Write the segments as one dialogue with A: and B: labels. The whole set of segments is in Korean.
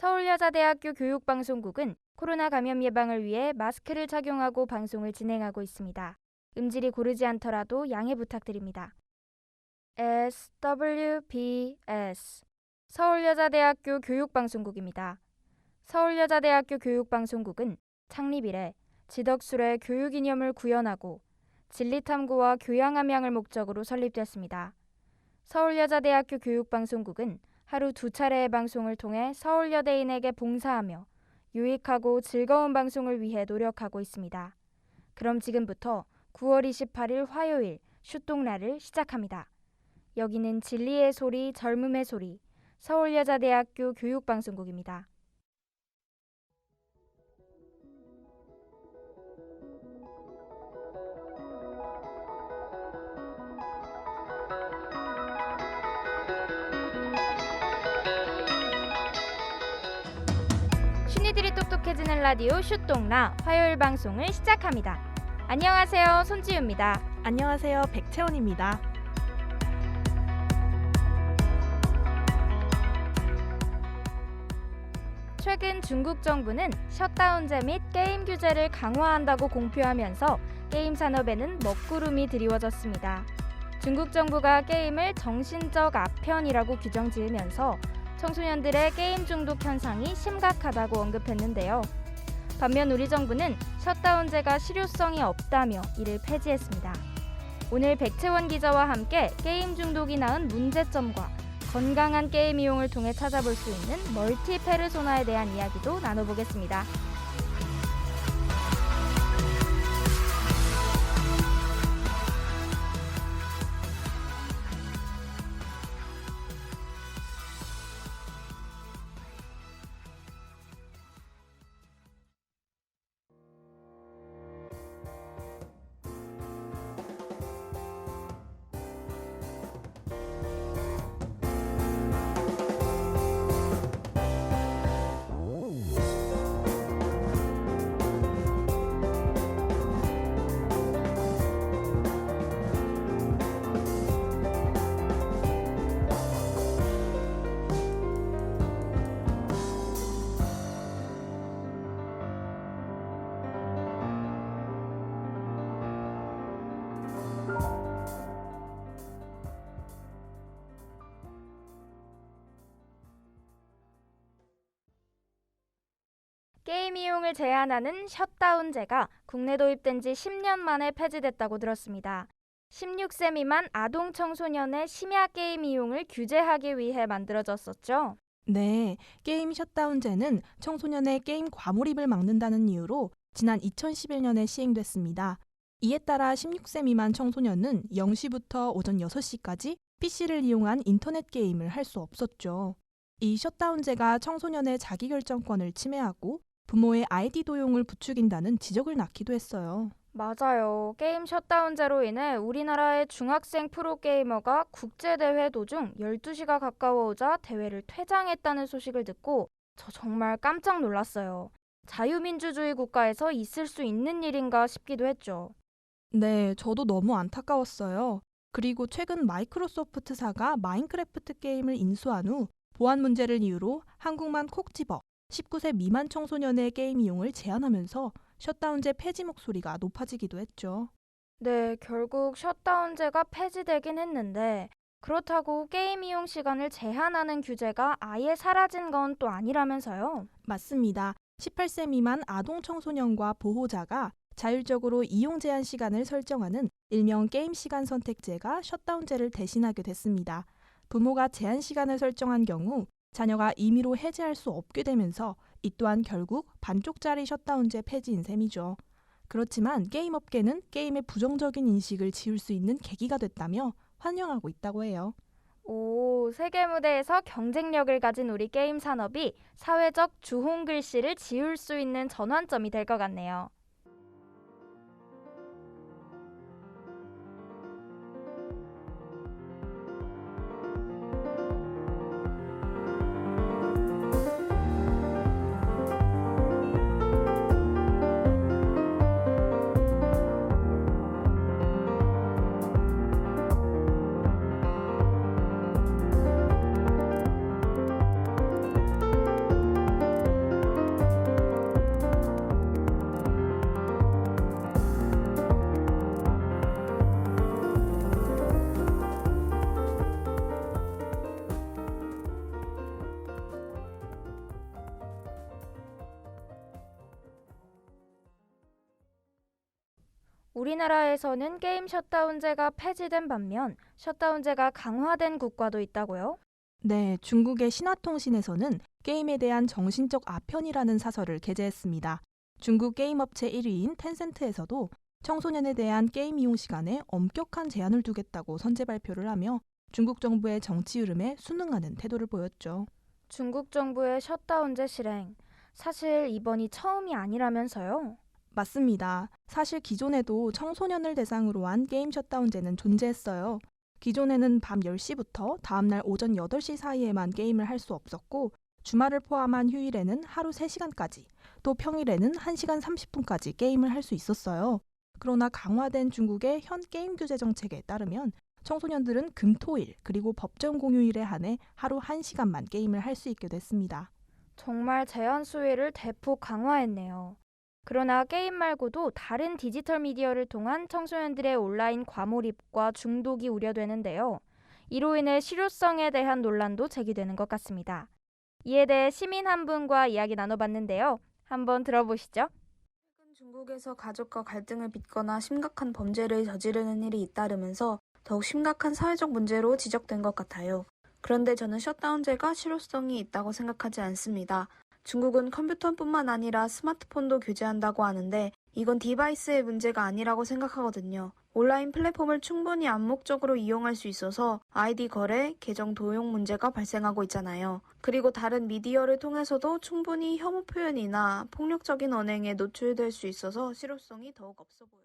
A: 서울여자대학교 교육방송국은 코로나 감염 예방을 위해 마스크를 착용하고 방송을 진행하고 있습니다. 음질이 고르지 않더라도 양해 부탁드립니다. SWBS 서울여자대학교 교육방송국입니다. 서울여자대학교 교육방송국은 창립 이래 지덕술의 교육 이념을 구현하고 진리탐구와 교양 함양을 목적으로 설립됐습니다. 서울여자대학교 교육방송국은 하루 두 차례의 방송을 통해 서울 여대인에게 봉사하며 유익하고 즐거운 방송을 위해 노력하고 있습니다. 그럼 지금부터 9월 28일 화요일 슈똥라를 시작합니다. 여기는 진리의 소리, 젊음의 소리, 서울여자대학교 교육방송국입니다. 라디오 슈똥라 화요일 방송을 시작합니다. 안녕하세요. 손지우입니다.
B: 안녕하세요. 백채원입니다.
A: 최근 중국 정부는 셧다운제 및 게임 규제를 강화한다고 공표하면서 게임 산업에는 먹구름이 드리워졌습니다. 중국 정부가 게임을 정신적 아편이라고 규정 지으면서 청소년들의 게임 중독 현상이 심각하다고 언급했는데요. 반면 우리 정부는 셧다운제가 실효성이 없다며 이를 폐지했습니다. 오늘 백채원 기자와 함께 게임 중독이 낳은 문제점과 건강한 게임 이용을 통해 찾아볼 수 있는 멀티 페르소나에 대한 이야기도 나눠보겠습니다. 게임 이용을 제한하는 셧다운제가 국내 도입된 지 10년 만에 폐지됐다고 들었습니다. 16세 미만 아동 청소년의 심야 게임 이용을 규제하기 위해 만들어졌었죠.
B: 네, 게임 셧다운제는 청소년의 게임 과몰입을 막는다는 이유로 지난 2011년에 시행됐습니다. 이에 따라 16세 미만 청소년은 0시부터 오전 6시까지 PC를 이용한 인터넷 게임을 할 수 없었죠. 이 셧다운제가 청소년의 자기결정권을 침해하고 부모의 아이디 도용을 부추긴다는 지적을 낳기도 했어요.
A: 맞아요. 게임 셧다운제로 인해 우리나라의 중학생 프로게이머가 국제대회 도중 12시가 가까워오자 대회를 퇴장했다는 소식을 듣고 저 정말 깜짝 놀랐어요. 자유민주주의 국가에서 있을 수 있는 일인가 싶기도 했죠.
B: 네, 저도 너무 안타까웠어요. 그리고 최근 마이크로소프트사가 마인크래프트 게임을 인수한 후 보안 문제를 이유로 한국만 콕 집어 19세 미만 청소년의 게임 이용을 제한하면서 셧다운제 폐지 목소리가 높아지기도 했죠.
A: 네, 결국 셧다운제가 폐지되긴 했는데 그렇다고 게임 이용 시간을 제한하는 규제가 아예 사라진 건 또 아니라면서요.
B: 맞습니다. 18세 미만 아동 청소년과 보호자가 자율적으로 이용 제한 시간을 설정하는 일명 게임 시간 선택제가 셧다운제를 대신하게 됐습니다. 부모가 제한 시간을 설정한 경우 자녀가 임의로 해제할 수 없게 되면서 이 또한 결국 반쪽짜리 셧다운제 폐지인 셈이죠. 그렇지만 게임 업계는 게임의 부정적인 인식을 지울 수 있는 계기가 됐다며 환영하고 있다고 해요.
A: 오, 세계 무대에서 경쟁력을 가진 우리 게임 산업이 사회적 주홍 글씨를 지울 수 있는 전환점이 될 것 같네요. 우리나라에서는 게임 셧다운제가 폐지된 반면 셧다운제가 강화된 국가도 있다고요?
B: 네, 중국의 신화통신에서는 게임에 대한 정신적 아편이라는 사설을 게재했습니다. 중국 게임 업체 1위인 텐센트에서도 청소년에 대한 게임 이용 시간에 엄격한 제한을 두겠다고 선제 발표를 하며 중국 정부의 정치 흐름에 순응하는 태도를 보였죠.
A: 중국 정부의 셧다운제 실행. 사실 이번이 처음이 아니라면서요?
B: 맞습니다. 사실 기존에도 청소년을 대상으로 한 게임 셧다운제는 존재했어요. 기존에는 밤 10시부터 다음날 오전 8시 사이에만 게임을 할 수 없었고, 주말을 포함한 휴일에는 하루 3시간까지, 또 평일에는 1시간 30분까지 게임을 할 수 있었어요. 그러나 강화된 중국의 현 게임 규제 정책에 따르면 청소년들은 금, 토, 일, 그리고 법정 공휴일에 한해 하루 1시간만 게임을 할 수 있게 됐습니다.
A: 정말 제한 수위를 대폭 강화했네요. 그러나 게임 말고도 다른 디지털 미디어를 통한 청소년들의 온라인 과몰입과 중독이 우려되는데요. 이로 인해 실효성에 대한 논란도 제기되는 것 같습니다. 이에 대해 시민 한 분과 이야기 나눠봤는데요. 한번 들어보시죠.
C: 최근 중국에서 가족과 갈등을 빚거나 심각한 범죄를 저지르는 일이 잇따르면서 더욱 심각한 사회적 문제로 지적된 것 같아요. 그런데 저는 셧다운제가 실효성이 있다고 생각하지 않습니다. 중국은 컴퓨터뿐만 아니라 스마트폰도 규제한다고 하는데 이건 디바이스의 문제가 아니라고 생각하거든요. 온라인 플랫폼을 충분히 암묵적으로 이용할 수 있어서 아이디 거래, 계정 도용 문제가 발생하고 있잖아요. 그리고 다른 미디어를 통해서도 충분히 혐오 표현이나 폭력적인 언행에 노출될 수 있어서 실효성이 더욱 없어 보여요.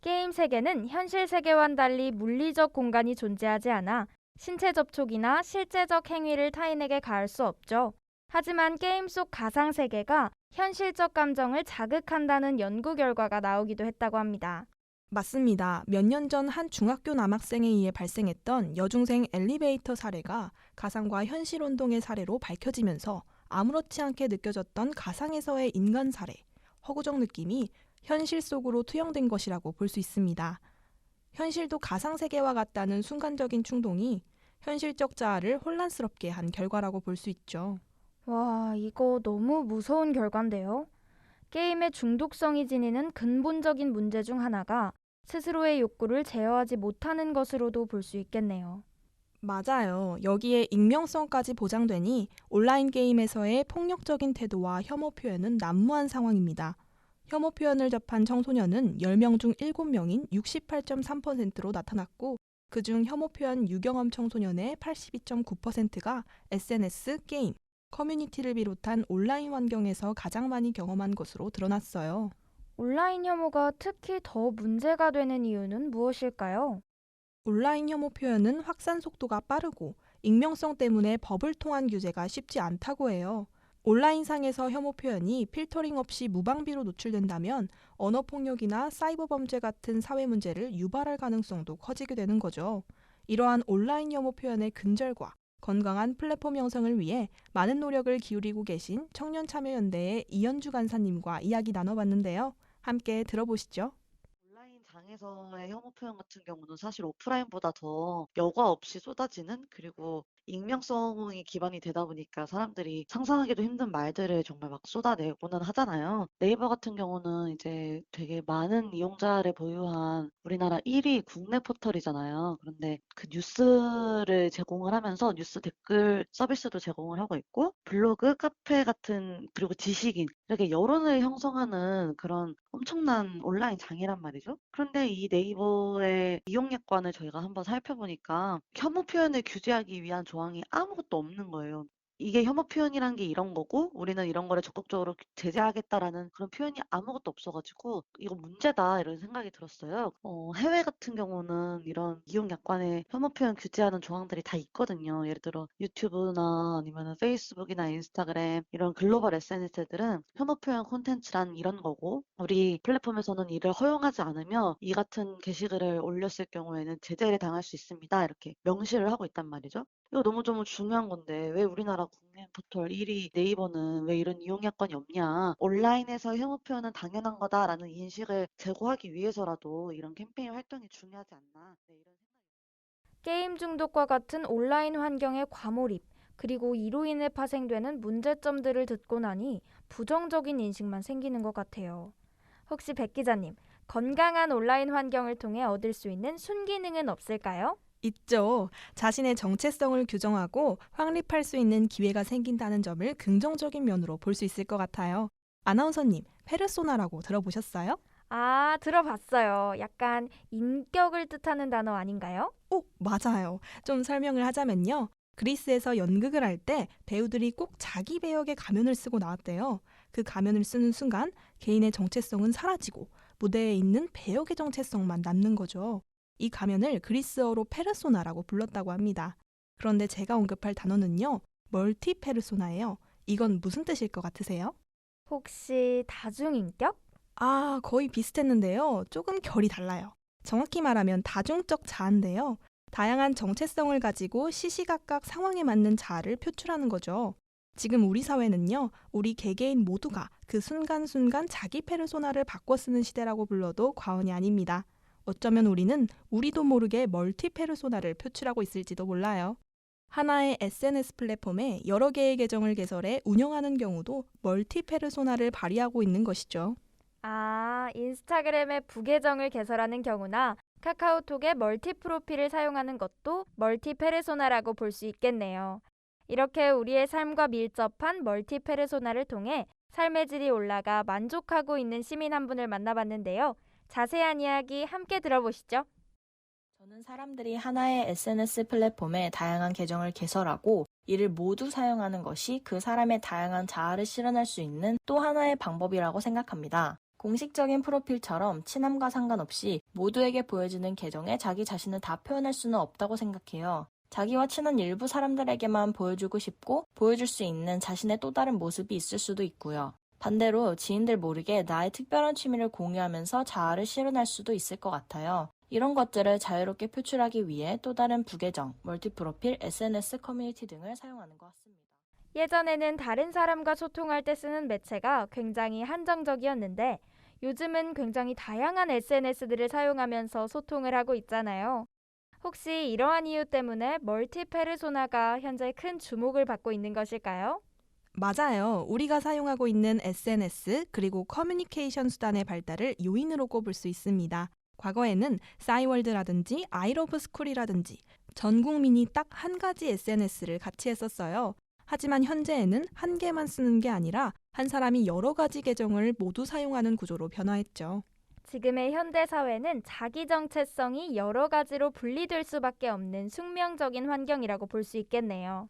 A: 게임 세계는 현실 세계와는 달리 물리적 공간이 존재하지 않아 신체 접촉이나 실제적 행위를 타인에게 가할 수 없죠. 하지만 게임 속 가상 세계가 현실적 감정을 자극한다는 연구 결과가 나오기도 했다고 합니다.
B: 맞습니다. 몇 년 전 한 중학교 남학생에 의해 발생했던 여중생 엘리베이터 사례가 가상과 현실 혼동의 사례로 밝혀지면서 아무렇지 않게 느껴졌던 가상에서의 인간 사례, 허구적 느낌이 현실 속으로 투영된 것이라고 볼 수 있습니다. 현실도 가상 세계와 같다는 순간적인 충동이 현실적 자아를 혼란스럽게 한 결과라고 볼 수 있죠.
A: 와, 이거 너무 무서운 결과인데요. 게임의 중독성이 지니는 근본적인 문제 중 하나가 스스로의 욕구를 제어하지 못하는 것으로도 볼 수 있겠네요.
B: 맞아요. 여기에 익명성까지 보장되니 온라인 게임에서의 폭력적인 태도와 혐오 표현은 난무한 상황입니다. 혐오 표현을 접한 청소년은 10명 중 7명인 68.3%로 나타났고 그중 혐오 표현 유경험 청소년의 82.9%가 SNS, 게임, 커뮤니티를 비롯한 온라인 환경에서 가장 많이 경험한 것으로 드러났어요.
A: 온라인 혐오가 특히 더 문제가 되는 이유는 무엇일까요?
B: 온라인 혐오 표현은 확산 속도가 빠르고 익명성 때문에 법을 통한 규제가 쉽지 않다고 해요. 온라인상에서 혐오 표현이 필터링 없이 무방비로 노출된다면 언어 폭력이나 사이버 범죄 같은 사회 문제를 유발할 가능성도 커지게 되는 거죠. 이러한 온라인 혐오 표현의 근절과 건강한 플랫폼 형성을 위해 많은 노력을 기울이고 계신 청년참여연대의 이현주 간사님과 이야기 나눠봤는데요. 함께 들어보시죠.
D: 온라인 장에서의 혐오 표현 같은 경우는 사실 오프라인보다 더 여과 없이 쏟아지는 그리고 익명성이 기반이 되다 보니까 사람들이 상상하기도 힘든 말들을 정말 막 쏟아내고는 하잖아요. 네이버 같은 경우는 이제 되게 많은 이용자를 보유한 우리나라 1위 국내 포털이잖아요. 그런데 그 뉴스를 제공을 하면서 뉴스 댓글 서비스도 제공을 하고 있고 블로그, 카페 같은 그리고 지식인 이렇게 여론을 형성하는 그런 엄청난 온라인 장이란 말이죠. 그런데 이 네이버의 이용약관을 저희가 한번 살펴보니까 혐오 표현을 규제하기 위한 조항이 아무것도 없는 거예요. 이게 혐오 표현이란 게 이런 거고 우리는 이런 거를 적극적으로 제재하겠다라는 그런 표현이 아무것도 없어가지고 이거 문제다 이런 생각이 들었어요. 어, 해외 같은 경우는 이런 이용 약관에 혐오 표현 규제하는 조항들이 다 있거든요. 예를 들어 유튜브나 아니면 페이스북이나 인스타그램 이런 글로벌 SNS들은 혐오 표현 콘텐츠란 이런 거고 우리 플랫폼에서는 이를 허용하지 않으며 이 같은 게시글을 올렸을 경우에는 제재를 당할 수 있습니다. 이렇게 명시를 하고 있단 말이죠. 이거 너무너무 중요한 건데 왜 우리나라 국내 포털 1위 네이버는 왜 이런 이용 약관이 없냐? 온라인에서 혐오 표현은 당연한 거다라는 인식을 제고하기 위해서라도 이런 캠페인 활동이 중요하지 않나? 네, 이런 생각이
A: 게임 중독과 같은 온라인 환경의 과몰입, 그리고 이로 인해 파생되는 문제점들을 듣고 나니 부정적인 인식만 생기는 것 같아요. 혹시 백 기자님, 건강한 온라인 환경을 통해 얻을 수 있는 순기능은 없을까요?
B: 있죠. 자신의 정체성을 규정하고 확립할 수 있는 기회가 생긴다는 점을 긍정적인 면으로 볼 수 있을 것 같아요. 아나운서님, 페르소나라고 들어보셨어요?
A: 아, 들어봤어요. 약간 인격을 뜻하는 단어 아닌가요?
B: 오, 맞아요. 좀 설명을 하자면요. 그리스에서 연극을 할 때 배우들이 꼭 자기 배역의 가면을 쓰고 나왔대요. 그 가면을 쓰는 순간 개인의 정체성은 사라지고 무대에 있는 배역의 정체성만 남는 거죠. 이 가면을 그리스어로 페르소나라고 불렀다고 합니다. 그런데 제가 언급할 단어는요. 멀티 페르소나예요. 이건 무슨 뜻일 것 같으세요?
A: 혹시 다중인격?
B: 아, 거의 비슷했는데요. 조금 결이 달라요. 정확히 말하면 다중적 자아인데요. 다양한 정체성을 가지고 시시각각 상황에 맞는 자아를 표출하는 거죠. 지금 우리 사회는요, 우리 개개인 모두가 그 순간순간 자기 페르소나를 바꿔 쓰는 시대라고 불러도 과언이 아닙니다. 어쩌면 우리는 우리도 모르게 멀티 페르소나를 표출하고 있을지도 몰라요. 하나의 SNS 플랫폼에 여러 개의 계정을 개설해 운영하는 경우도 멀티 페르소나를 발휘하고 있는 것이죠.
A: 아, 인스타그램의 부계정을 개설하는 경우나 카카오톡의 멀티 프로필을 사용하는 것도 멀티 페르소나라고 볼 수 있겠네요. 이렇게 우리의 삶과 밀접한 멀티 페르소나를 통해 삶의 질이 올라가 만족하고 있는 시민 한 분을 만나봤는데요. 자세한 이야기 함께 들어보시죠.
E: 저는 사람들이 하나의 SNS 플랫폼에 다양한 계정을 개설하고 이를 모두 사용하는 것이 그 사람의 다양한 자아를 실현할 수 있는 또 하나의 방법이라고 생각합니다. 공식적인 프로필처럼 친함과 상관없이 모두에게 보여지는 계정에 자기 자신을 다 표현할 수는 없다고 생각해요. 자기와 친한 일부 사람들에게만 보여주고 싶고 보여줄 수 있는 자신의 또 다른 모습이 있을 수도 있고요. 반대로 지인들 모르게 나의 특별한 취미를 공유하면서 자아를 실현할 수도 있을 것 같아요. 이런 것들을 자유롭게 표출하기 위해 또 다른 부계정, 멀티프로필, SNS 커뮤니티 등을 사용하는 것 같습니다.
A: 예전에는 다른 사람과 소통할 때 쓰는 매체가 굉장히 한정적이었는데 요즘은 굉장히 다양한 SNS들을 사용하면서 소통을 하고 있잖아요. 혹시 이러한 이유 때문에 멀티 페르소나가 현재 큰 주목을 받고 있는 것일까요?
B: 맞아요. 우리가 사용하고 있는 SNS 그리고 커뮤니케이션 수단의 발달을 요인으로 꼽을 수 있습니다. 과거에는 싸이월드라든지 아이러브 스쿨이라든지 전 국민이 딱 한 가지 SNS를 같이 했었어요. 하지만 현재에는 한 개만 쓰는 게 아니라 한 사람이 여러 가지 계정을 모두 사용하는 구조로 변화했죠.
A: 지금의 현대 사회는 자기 정체성이 여러 가지로 분리될 수밖에 없는 숙명적인 환경이라고 볼 수 있겠네요.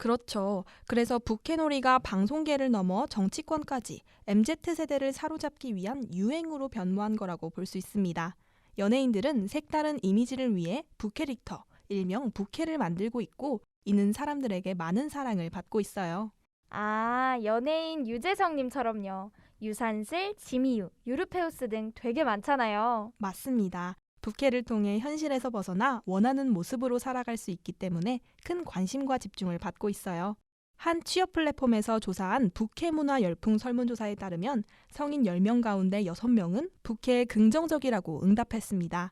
B: 그렇죠. 그래서 부캐놀이가 방송계를 넘어 정치권까지 MZ세대를 사로잡기 위한 유행으로 변모한 거라고 볼 수 있습니다. 연예인들은 색다른 이미지를 위해 부캐릭터, 일명 부캐를 만들고 있고 이는 사람들에게 많은 사랑을 받고 있어요.
A: 아, 연예인 유재석님처럼요. 유산슬, 지미유, 유르페우스 등 되게 많잖아요.
B: 맞습니다. 부캐를 통해 현실에서 벗어나 원하는 모습으로 살아갈 수 있기 때문에 큰 관심과 집중을 받고 있어요. 한 취업 플랫폼에서 조사한 부캐 문화 열풍 설문조사에 따르면 성인 10명 가운데 6명은 부캐에 긍정적이라고 응답했습니다.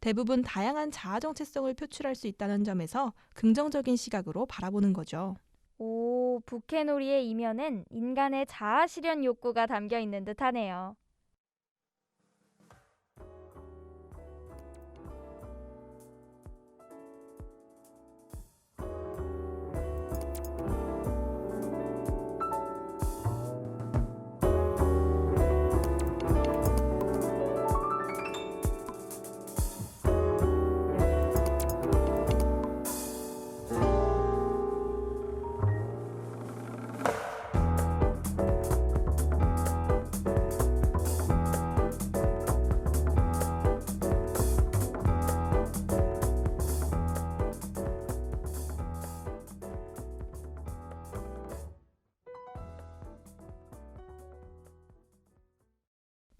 B: 대부분 다양한 자아 정체성을 표출할 수 있다는 점에서 긍정적인 시각으로 바라보는 거죠.
A: 오, 부캐놀이의 이면엔 인간의 자아 실현 욕구가 담겨 있는 듯하네요.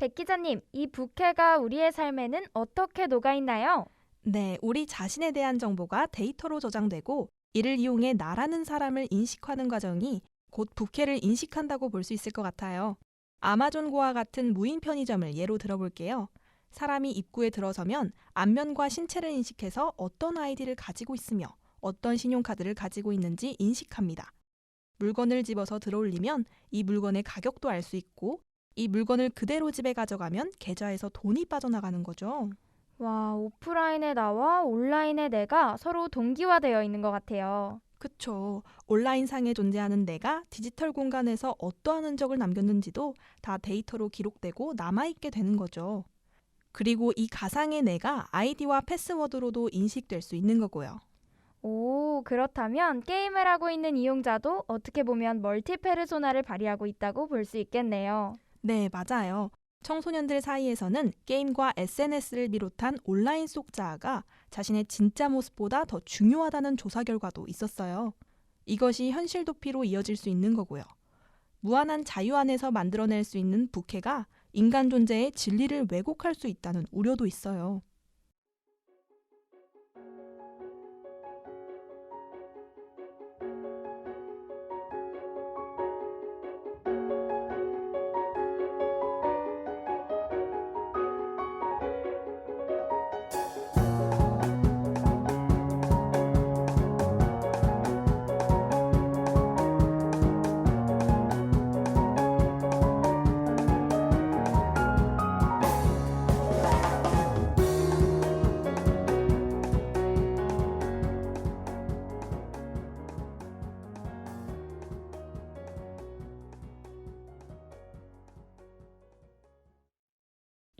A: 백 기자님, 이 부캐가 우리의 삶에는 어떻게 녹아 있나요?
B: 네, 우리 자신에 대한 정보가 데이터로 저장되고 이를 이용해 나라는 사람을 인식하는 과정이 곧 부캐를 인식한다고 볼 수 있을 것 같아요. 아마존고와 같은 무인 편의점을 예로 들어볼게요. 사람이 입구에 들어서면 안면과 신체를 인식해서 어떤 아이디를 가지고 있으며 어떤 신용카드를 가지고 있는지 인식합니다. 물건을 집어서 들어올리면 이 물건의 가격도 알 수 있고 이 물건을 그대로 집에 가져가면 계좌에서 돈이 빠져나가는 거죠.
A: 와, 오프라인의 나와 온라인의 내가 서로 동기화되어 있는 것 같아요.
B: 그쵸. 온라인상에 존재하는 내가 디지털 공간에서 어떠한 흔적을 남겼는지도 다 데이터로 기록되고 남아있게 되는 거죠. 그리고 이 가상의 내가 아이디와 패스워드로도 인식될 수 있는 거고요.
A: 오, 그렇다면 게임을 하고 있는 이용자도 어떻게 보면 멀티 페르소나를 발휘하고 있다고 볼 수 있겠네요.
B: 네, 맞아요. 청소년들 사이에서는 게임과 SNS를 비롯한 온라인 속 자아가 자신의 진짜 모습보다 더 중요하다는 조사 결과도 있었어요. 이것이 현실 도피로 이어질 수 있는 거고요. 무한한 자유 안에서 만들어낼 수 있는 부캐가 인간 존재의 진리를 왜곡할 수 있다는 우려도 있어요.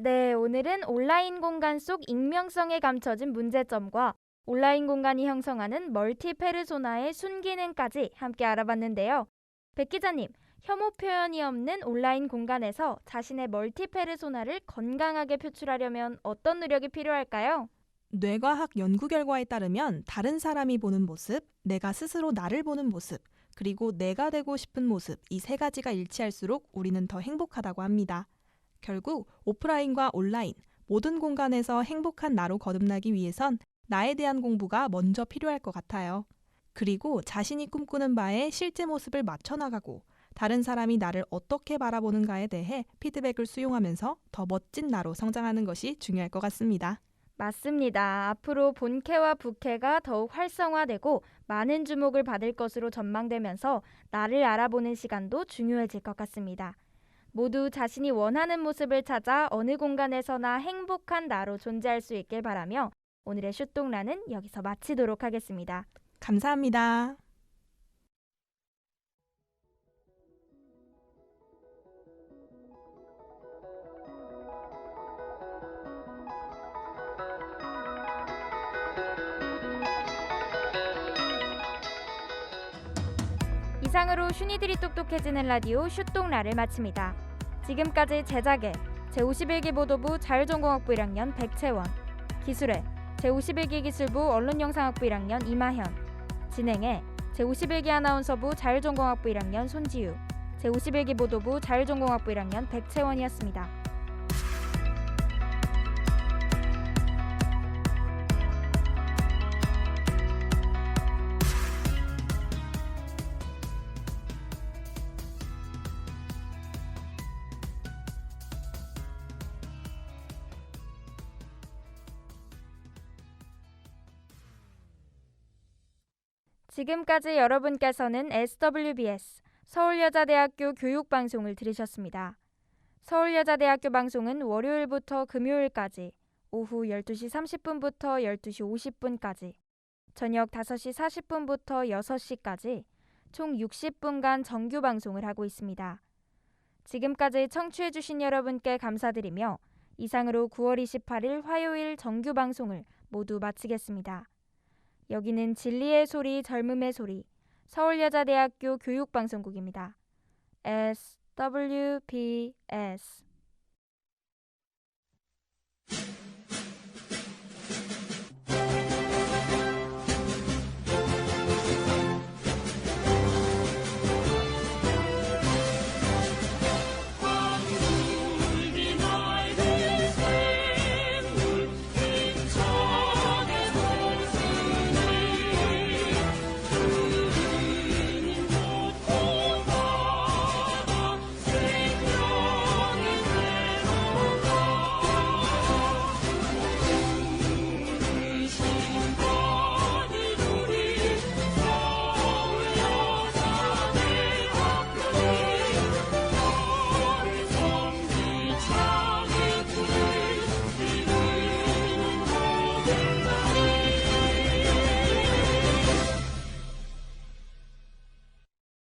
A: 네, 오늘은 온라인 공간 속 익명성에 감춰진 문제점과 온라인 공간이 형성하는 멀티 페르소나의 순기능까지 함께 알아봤는데요. 백 기자님, 혐오 표현이 없는 온라인 공간에서 자신의 멀티 페르소나를 건강하게 표출하려면 어떤 노력이 필요할까요?
B: 뇌과학 연구 결과에 따르면 다른 사람이 보는 모습, 내가 스스로 나를 보는 모습, 그리고 내가 되고 싶은 모습, 이 세 가지가 일치할수록 우리는 더 행복하다고 합니다. 결국 오프라인과 온라인, 모든 공간에서 행복한 나로 거듭나기 위해선 나에 대한 공부가 먼저 필요할 것 같아요. 그리고 자신이 꿈꾸는 바에 실제 모습을 맞춰나가고 다른 사람이 나를 어떻게 바라보는가에 대해 피드백을 수용하면서 더 멋진 나로 성장하는 것이 중요할 것 같습니다.
A: 맞습니다. 앞으로 본캐와 부캐가 더욱 활성화되고 많은 주목을 받을 것으로 전망되면서 나를 알아보는 시간도 중요해질 것 같습니다. 모두 자신이 원하는 모습을 찾아 어느 공간에서나 행복한 나로 존재할 수 있길 바라며 오늘의 슈똥라는 여기서 마치도록 하겠습니다.
B: 감사합니다.
A: 슈니들이 똑똑해지는 라디오 슈똥라를 마칩니다. 지금까지 제작에 제51기 보도부 자율전공학부 1학년 백채원, 기술에 제51기 기술부 언론영상학부 1학년 이마현, 진행에 제51기 아나운서부 자율전공학부 1학년 손지유, 제51기 보도부 자율전공학부 1학년 백채원이었습니다. 지금까지 여러분께서는 SWBS 서울여자대학교 교육방송을 들으셨습니다. 서울여자대학교 방송은 월요일부터 금요일까지 오후 12시 30분부터 12시 50분까지 저녁 5시 40분부터 6시까지 총 60분간 정규 방송을 하고 있습니다. 지금까지 청취해주신 여러분께 감사드리며 이상으로 9월 28일 화요일 정규 방송을 모두 마치겠습니다. 여기는 진리의 소리 젊음의 소리 서울여자대학교 교육방송국입니다. SWBS